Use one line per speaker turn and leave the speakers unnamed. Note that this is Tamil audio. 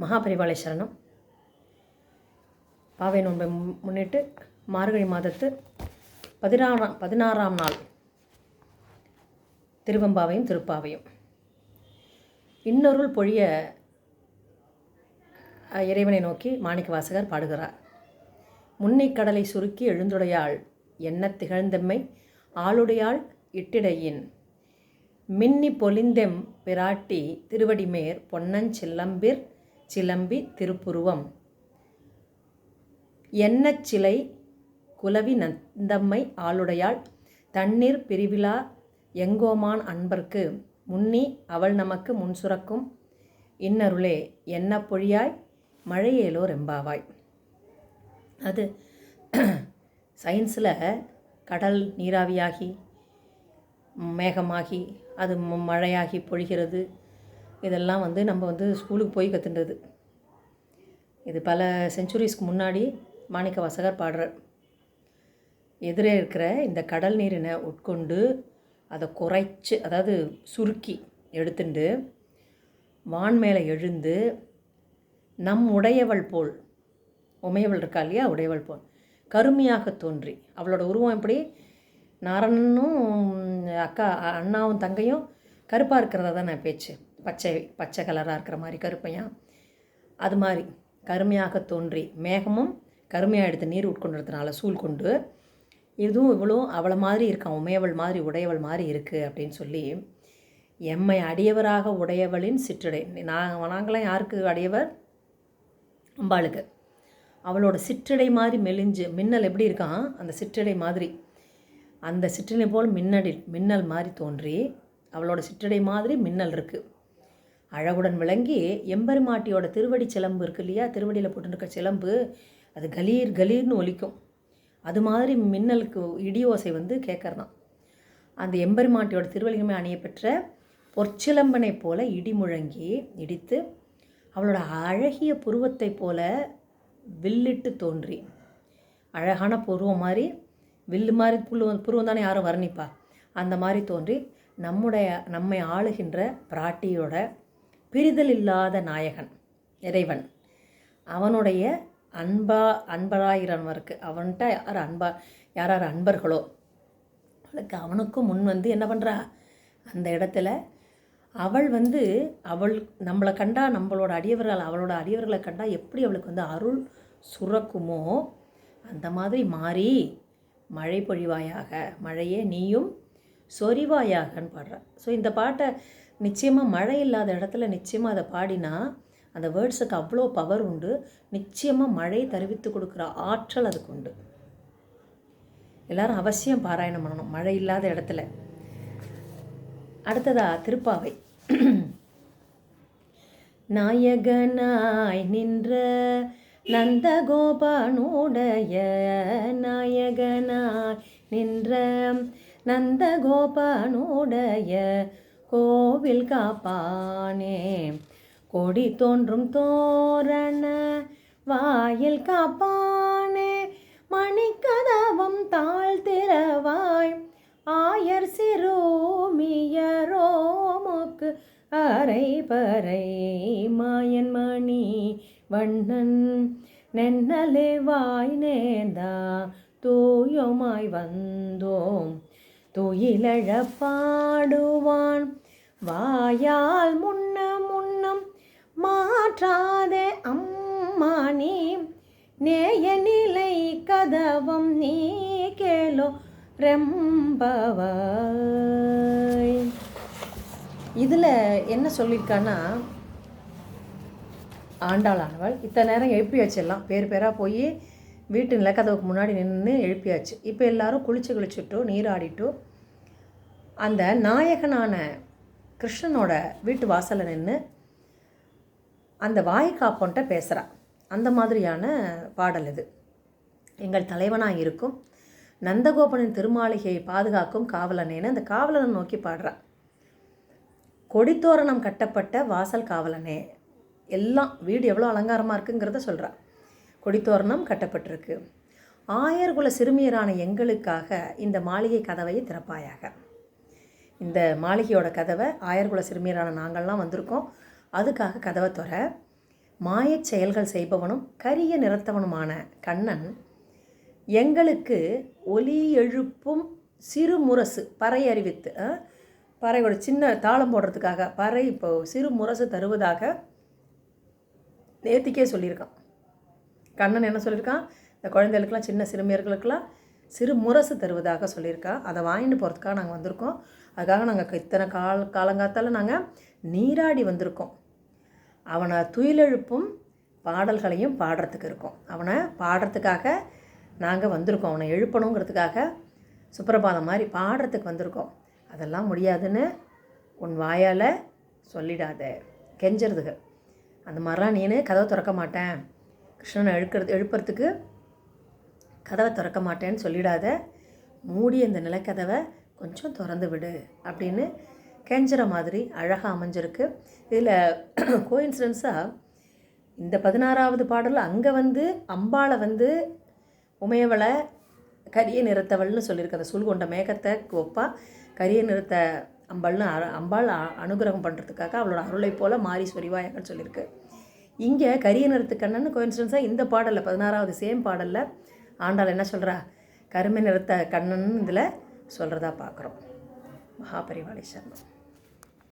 மகாபரிவாளை சரணம். பாவை நோன்பை முன்னிட்டு மார்கழி மாதத்து பதினாறாம் பதினாறாம் நாள் திருவம்பாவையும் திருப்பாவையும். இன்னொருள் பொழிய இறைவனை நோக்கி மாணிக்க வாசகர் பாடுகிறார். முன்னை கடலை சுருக்கி எழுந்துடையாள் என்ன திகழ்ந்தெம்மை ஆளுடையாள் இட்டிடையின். மின்னி பொலிந்தெம் பிராட்டி திருவடிமேர் பொன்னஞ் சிலம்பி திருப்புருவம். எண்ணச்சிலை குலவி நந்தம்மை ஆளுடையாள். தண்ணீர் பிரிவிழா எங்கோமான் அன்பர்க்கு. முன்னி அவள் நமக்கு முன் சுரக்கும். இன்னருளே என்ன பொழியாய்? மழையேலோ ரெம்பாவாய் அது சயின்ஸில் கடல் நீராவியாகி மேகமாகி அது மழையாகி பொழிகிறது. இதெல்லாம் வந்து நம்ம வந்து ஸ்கூலுக்கு போய் கற்றுன்றது இது பல செஞ்சுரிஸ்க்கு முன்னாடி மாணிக்க வாசகர் பாடுறார். எதிரே இருக்கிற இந்த கடல் நீரினை உட்கொண்டு அதை குறைச்சி அதாவது சுருக்கி எடுத்துண்டு வான் மேலே எழுந்து நம் உடையவள் போல் உமையவள் இருக்கா இல்லையா? உடையவள் போல். கருமையாக தோன்றி. அவளோட உருவம் எப்படி? நாரணனும் அக்கா அண்ணாவும் தங்கையும் கருப்பாக இருக்கிறதா நான் பேச்சு? பச்சை பச்சை கலராக இருக்கிற மாதிரி கருப்பையா? அது மாதிரி கருமையாக தோன்றி மேகமும் கருமையாக எடுத்து நீர் உட்கொண்டதுனால சூழ் கொண்டு இதுவும் இவ்வளோ அவளை மாதிரி இருக்கான் உமையவள் மாதிரி உடையவள் மாதிரி இருக்குது அப்படின்னு சொல்லி எம்மை அடியவராக உடையவளின் சிற்றடை. நான் நாங்களாம் யாருக்கு அடியவர்? அம்பாளுக்கு. அவளோட சிற்றடை மாதிரி மெலிஞ்சு மின்னல் எப்படி இருக்கான் அந்த சிற்றடை மாதிரி. அந்த சிற்றடை போல் மின்னடி மின்னல் மாதிரி தோன்றி அவளோட சிற்றடை மாதிரி மின்னல் இருக்குது அழகுடன் விளங்கி எம்பெருமாட்டியோட திருவடி சிலம்பு இருக்கு இல்லையா? திருவடியில் போட்டுருக்க சிலம்பு அது கலீர் கலீர்னு ஒலிக்கும். அது மாதிரி மின்னலுக்கு இடி ஓசை வந்து கேட்கறதான் அந்த எம்பெருமாட்டியோட திருவள்ளிகமே அணிய பெற்ற பொற்சிலம்பனை போல இடி முழங்கி இடித்து அவளோட அழகிய புருவத்தை போல வில்லிட்டு தோன்றி. அழகான புருவம் மாதிரி வில்லு மாதிரி புல்லுவம் புருவம் தானே யாரும் வர்ணிப்பா? அந்த மாதிரி தோன்றி நம்முடைய நம்மை ஆளுகின்ற பிராட்டியோட பிரிதல் இல்லாத நாயகன் இறைவன். அவனுடைய அன்பா அன்பராயிரவருக்கு அவன்கிட்ட யார் அன்பா யார் யார் அன்பர்களோ அவளுக்கு அவனுக்கும் முன் வந்து என்ன பண்ணுறா அந்த இடத்துல அவள் வந்து அவள் நம்மளை கண்டா நம்மளோட அடியவர்கள் அவளோட அடியவர்களை கண்டா எப்படி அவளுக்கு வந்து அருள் சுரக்குமோ அந்த மாதிரி மாறி மழை பொழிவாயாக மழையே நீயும் சொரிவாயாகன்னு பாடுறா. ஸோ இந்த பாட்டை நிச்சயமாக மழை இல்லாத இடத்துல நிச்சயமாக அதை பாடினா அந்த வேர்ட்ஸுக்கு அவ்வளோ பவர் உண்டு. நிச்சயமாக மழை தெரிவித்து கொடுக்குற ஆற்றல் அதுக்கு உண்டு. எல்லாரும் அவசியம் பாராயணம் பண்ணணும் மழை இல்லாத இடத்துல. அடுத்ததா திருப்பாவை. நாயகனாய் நின்ற நந்தகோபனுடைய நாயகனாய் நின்ற நந்தகோபனுடைய கோவில் காப்பானே. கொடி தோன்றும் தோரண வாயில் காப்பானே. மணிக்கதவம் தாழ் திறவாய். ஆயர் சிறுமியரோமுக்கு அரை பறை. மாயன் மணி வண்ணன் நென்னலே வாய் நேர்ந்தா. தூயோமாய் வந்தோம். துயிலழ பாடுவான். வாயால் முன்ன முன்னம் மாற்றாதே அம்மா நீ. நேய நிலை கதவம் நீ கேளோ ரெம்பவாய் இதில் என்ன சொல்லியிருக்கான்னா ஆண்டாளானவள். இத்தனை நேரம் எழுப்பி வச்சிடலாம் பேர் பேராக போய் வீட்டு நிலக்கதவுக்கு முன்னாடி நின்று எழுப்பியாச்சு. இப்போ எல்லாரும் குளிச்சு குளிச்சுட்டோ நீராடிட்டோ அந்த நாயகனான கிருஷ்ணனோட வீட்டு வாசலில் நின்று அந்த வாய்க்காப்பன்ட்ட பேசுகிறா அந்த மாதிரியான பாடல் இது. எங்கள் தலைவனாக இருக்கும். நந்தகோபனின் திருமாளிகையை பாதுகாக்கும் காவலனேன்னு அந்த காவலனை நோக்கி பாடுறா. கொடித்தோரணம் கட்டப்பட்ட வாசல் காவலனே எல்லாம் வீடு எவ்வளோ அலங்காரமாக இருக்குங்கிறத சொல்கிறா கொடித்தோரணம் கட்டப்பட்டிருக்கு. ஆயர்குல சிறுமியரான எங்களுக்காக இந்த மாளிகை கதவையை திறப்பாயாக. இந்த மாளிகையோட கதவை ஆயர்குல சிறுமியரான நாங்கள்லாம் வந்திருக்கோம். அதுக்காக கதவை துற. மாயச் செயல்கள் செய்பவனும் கரிய நிறத்தவனுமான கண்ணன் எங்களுக்கு ஒலி எழுப்பும் சிறு முரசு பறை அறிவித்து பறையோட சின்ன தாளம் போடுறதுக்காக பறை இப்போ சிறு முரசு தருவதாக நேத்திக்கே சொல்லியிருக்கான். கண்ணன் என்ன சொல்லியிருக்கான்? இந்த குழந்தைகளுக்கெல்லாம் சின்ன சிறுமியர்களுக்கெல்லாம் சிறு முரசு தருவதாக சொல்லியிருக்கா. அதை வாங்கிட்டு போகிறதுக்காக நாங்கள் வந்திருக்கோம். அதுக்காக நாங்கள் இத்தனை கால காலங்காத்தால் நாங்கள் நீராடி வந்திருக்கோம். அவனை துயிலெழுப்பும் பாடல்களையும் பாடுறதுக்கு இருக்கோம். அவனை பாடுறதுக்காக நாங்கள் வந்திருக்கோம். அவனை எழுப்பணுங்கிறதுக்காக சுப்பிரபாதம் மாதிரி பாடுறதுக்கு வந்திருக்கோம். அதெல்லாம் முடியாதுன்னு உன் வாயால் சொல்லிடாத. கெஞ்சிறதுக்கு அந்த மாதிரிலாம் நீனு கதவை திறக்க மாட்டேன். கிருஷ்ணனை எழுக்கிறது எழுப்புறதுக்கு கதவை திறக்க மாட்டேன்னு சொல்லிடாத. மூடி அந்த நிலக்கதவை கொஞ்சம் திறந்து விடு அப்படின்னு கெஞ்சுற மாதிரி அழகாக அமைஞ்சிருக்கு. இதில் கோயின்சிடன்ஸாக இந்த பதினாறாவது பாடலில் அங்கே வந்து அம்பாளை வந்து உமையவளை கரிய நிறத்தவள்னு சொல்லியிருக்கு. அந்த சுல் கொண்ட மேகத்தை ஒப்பா கரிய நிறத்த அம்பாள்னு அ- அம்பாள் அனுகிரகம் பண்ணுறதுக்காக அவளோட அருளை போல மாறி சொரிவாயகன்னு சொல்லியிருக்கு. இங்கே கரிய நிறத்து கண்ணன் கோயின்சிடன்ஸாக இந்த பாடலில் பதினாறாவது சேம் பாடலில் ஆண்டாள் என்ன சொல்கிறா கருமை நிறத்த கண்ணன் இதில் சொல்கிறதா பார்க்குறோம். மகாபரிவாளி சர்மம்